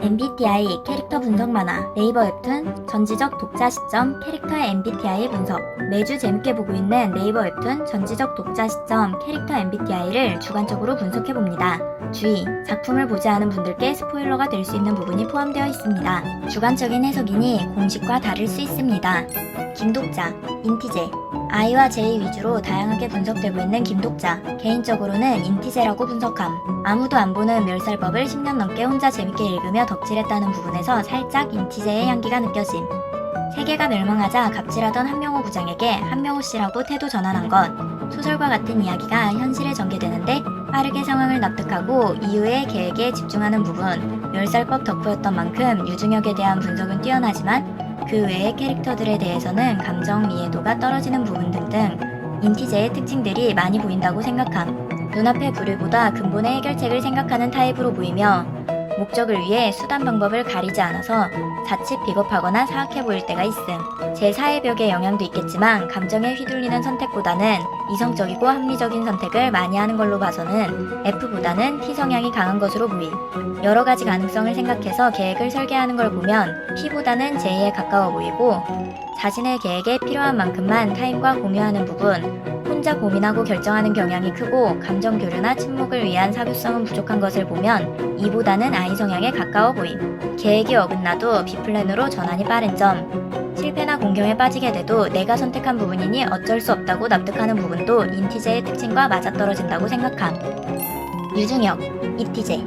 MBTI 캐릭터 분석 만화 네이버 웹툰 전지적 독자 시점 캐릭터의 MBTI 분석 매주 재밌게 보고 있는 네이버 웹툰 전지적 독자 시점 캐릭터 MBTI를 주관적으로 분석해 봅니다. 주의, 작품을 보지 않은 분들께 스포일러가 될 수 있는 부분이 포함되어 있습니다. 주관적인 해석이니 공식과 다를 수 있습니다. 김독자, 인티제, I와 J 위주로 다양하게 분석되고 있는 김독자. 개인적으로는 인티제라고 분석함. 아무도 안 보는 멸살법을 10년 넘게 혼자 재밌게 읽으며 덕질했다는 부분에서 살짝 인티제의 향기가 느껴짐. 세계가 멸망하자 갑질하던 한명호 부장에게 한명호 씨라고 태도 전환한 것. 소설과 같은 이야기가 현실에 전개되는데 빠르게 상황을 납득하고 이후의 계획에 집중하는 부분. 멸살법 덕후였던 만큼 유중혁에 대한 분석은 뛰어나지만 그 외의 캐릭터들에 대해서는 감정 이해도가 떨어지는 부분 등등 인티제의 특징들이 많이 보인다고 생각함. 눈앞의 불의보다 근본의 해결책을 생각하는 타입으로 보이며 목적을 위해 수단 방법을 가리지 않아서 자칫 비겁하거나 사악해 보일 때가 있음. 제 사회벽의 영향도 있겠지만 감정에 휘둘리는 선택보다는 이성적이고 합리적인 선택을 많이 하는 걸로 봐서는 F보다는 T 성향이 강한 것으로 보임. 여러 가지 가능성을 생각해서 계획을 설계하는 걸 보면 P보다는 J에 가까워 보이고 자신의 계획에 필요한 만큼만 타인과 공유하는 부분, 혼자 고민하고 결정하는 경향이 크고 감정 교류나 침묵을 위한 사교성은 부족한 것을 보면 E보다는 I 성향에 가까워 보임. 계획이 어긋나도 B플랜으로 전환이 빠른 점, 실패나 공경에 빠지게 돼도 내가 선택한 부분이니 어쩔 수 없다고 납득하는 부분도 인티제의 특징과 맞아떨어진다고 생각함. 유중혁, 이티제.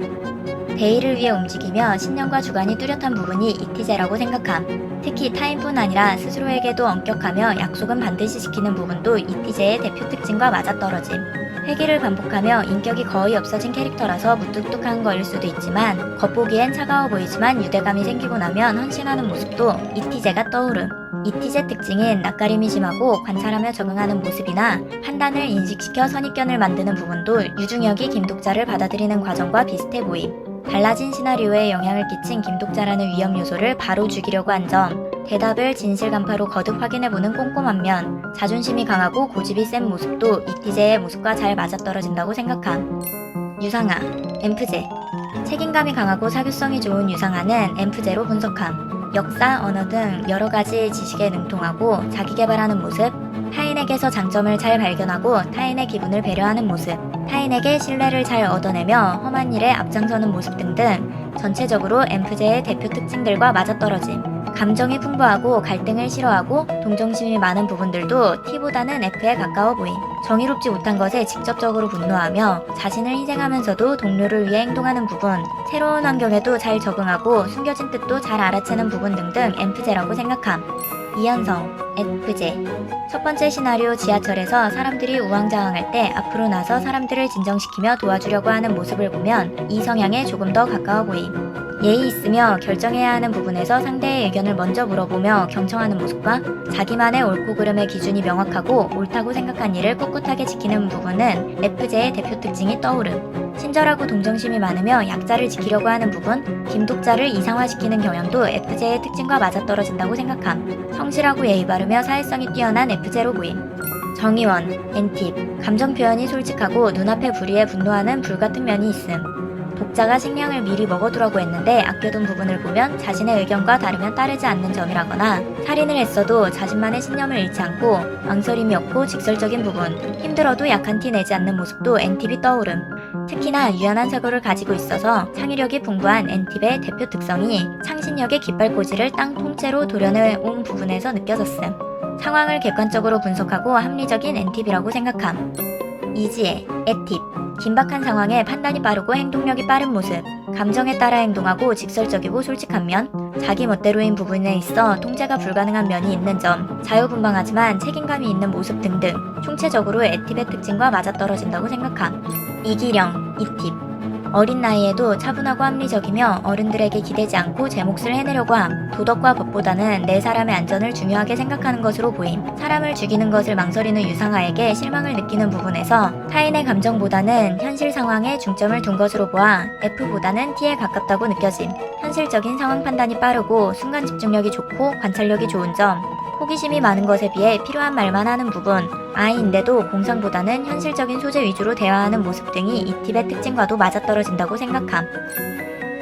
대의를 위해 움직이며 신념과 주관이 뚜렷한 부분이 이티제라고 생각함. 특히 타인뿐 아니라 스스로에게도 엄격하며 약속은 반드시 지키는 부분도 이티제의 대표 특징과 맞아떨어짐. 회기를 반복하며 인격이 거의 없어진 캐릭터라서 무뚝뚝한 거일 수도 있지만 겉보기엔 차가워 보이지만 유대감이 생기고 나면 헌신하는 모습도 이티제가 떠오름. 이티제 특징인 낯가림이 심하고 관찰하며 적응하는 모습이나 판단을 인식시켜 선입견을 만드는 부분도 유중혁이 김독자를 받아들이는 과정과 비슷해 보임. 달라진 시나리오에 영향을 끼친 김독자라는 위험 요소를 바로 죽이려고 한 점, 대답을 진실 간파로 거듭 확인해보는 꼼꼼한 면, 자존심이 강하고 고집이 센 모습도 이티제의 모습과 잘 맞아떨어진다고 생각함. 유상아, 엠프제. 책임감이 강하고 사교성이 좋은 유상아는 엠프제로 분석함. 역사, 언어 등 여러 가지 지식에 능통하고 자기 개발하는 모습, 타인에게서 장점을 잘 발견하고 타인의 기분을 배려하는 모습, 타인에게 신뢰를 잘 얻어내며 험한 일에 앞장서는 모습 등등 전체적으로 엠프제의 대표 특징들과 맞아떨어짐. 감정이 풍부하고 갈등을 싫어하고 동정심이 많은 부분들도 T보다는 F에 가까워 보임. 정의롭지 못한 것에 직접적으로 분노하며 자신을 희생하면서도 동료를 위해 행동하는 부분, 새로운 환경에도 잘 적응하고 숨겨진 뜻도 잘 알아채는 부분 등등 엠프제라고 생각함. 이현성, F제. 첫 번째 시나리오 지하철에서 사람들이 우왕좌왕할 때 앞으로 나서 사람들을 진정시키며 도와주려고 하는 모습을 보면 이 성향에 조금 더 가까워 보임. 예의 있으며 결정해야 하는 부분에서 상대의 의견을 먼저 물어보며 경청하는 모습과 자기만의 옳고 그름의 기준이 명확하고 옳다고 생각한 일을 꿋꿋하게 지키는 부분은 FJ의 대표 특징이 떠오름. 친절하고 동정심이 많으며 약자를 지키려고 하는 부분, 김독자를 이상화시키는 경향도 FJ의 특징과 맞아떨어진다고 생각함. 성실하고 예의 바르며 사회성이 뛰어난 FJ로 보임. 정의원, 엔팁, 감정 표현이 솔직하고 눈앞의 불의에 분노하는 불같은 면이 있음. 독자가 식량을 미리 먹어두라고 했는데 아껴둔 부분을 보면 자신의 의견과 다르면 따르지 않는 점이라거나 살인을 했어도 자신만의 신념을 잃지 않고 망설임이 없고 직설적인 부분, 힘들어도 약한 티 내지 않는 모습도 엔팁이 떠오름. 특히나 유연한 사고를 가지고 있어서 창의력이 풍부한 엔팁의 대표 특성이 창신력의 깃발꽂이를 땅 통째로 도려내 온 부분에서 느껴졌음. 상황을 객관적으로 분석하고 합리적인 엔팁이라고 생각함. 이지혜, 에팁, 긴박한 상황에 판단이 빠르고 행동력이 빠른 모습, 감정에 따라 행동하고 직설적이고 솔직한 면, 자기 멋대로인 부분에 있어 통제가 불가능한 면이 있는 점, 자유분방하지만 책임감이 있는 모습 등등 총체적으로 에팁의 특징과 맞아떨어진다고 생각함. 이기령, 이팁, 어린 나이에도 차분하고 합리적이며 어른들에게 기대지 않고 제 몫을 해내려고 함. 도덕과 법보다는 내 사람의 안전을 중요하게 생각하는 것으로 보임. 사람을 죽이는 것을 망설이는 유상아에게 실망을 느끼는 부분에서 타인의 감정보다는 현실 상황에 중점을 둔 것으로 보아 F보다는 T에 가깝다고 느껴짐. 현실적인 상황 판단이 빠르고 순간 집중력이 좋고 관찰력이 좋은 점. 호기심이 많은 것에 비해 필요한 말만 하는 부분, 아이인데도 공상보다는 현실적인 소재 위주로 대화하는 모습 등이 이 팁의 특징과도 맞아떨어진다고 생각함.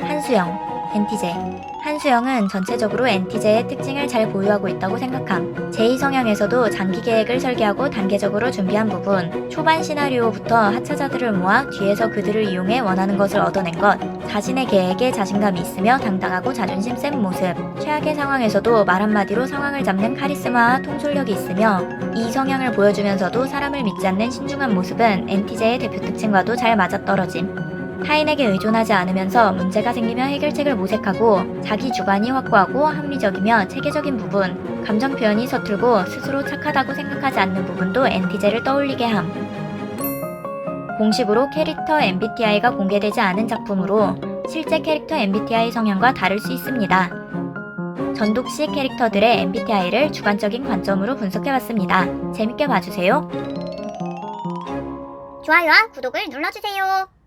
한수영, NTJ. 한수영은 전체적으로 NTJ의 특징을 잘 보유하고 있다고 생각함. 제2 성향에서도 장기 계획을 설계하고 단계적으로 준비한 부분, 초반 시나리오부터 하차자들을 모아 뒤에서 그들을 이용해 원하는 것을 얻어낸 것, 자신의 계획에 자신감이 있으며 당당하고 자존심 센 모습, 최악의 상황에서도 말 한마디로 상황을 잡는 카리스마와 통솔력이 있으며 이 성향을 보여주면서도 사람을 믿지 않는 신중한 모습은 NTJ의 대표 특징과도 잘 맞아떨어짐. 타인에게 의존하지 않으면서 문제가 생기면 해결책을 모색하고 자기 주관이 확고하고 합리적이며 체계적인 부분, 감정 표현이 서툴고 스스로 착하다고 생각하지 않는 부분도 NTJ를 떠올리게 함. 공식으로 캐릭터 MBTI가 공개되지 않은 작품으로 실제 캐릭터 MBTI 성향과 다를 수 있습니다. 전독시 캐릭터들의 MBTI를 주관적인 관점으로 분석해봤습니다. 재밌게 봐주세요. 좋아요와 구독을 눌러주세요.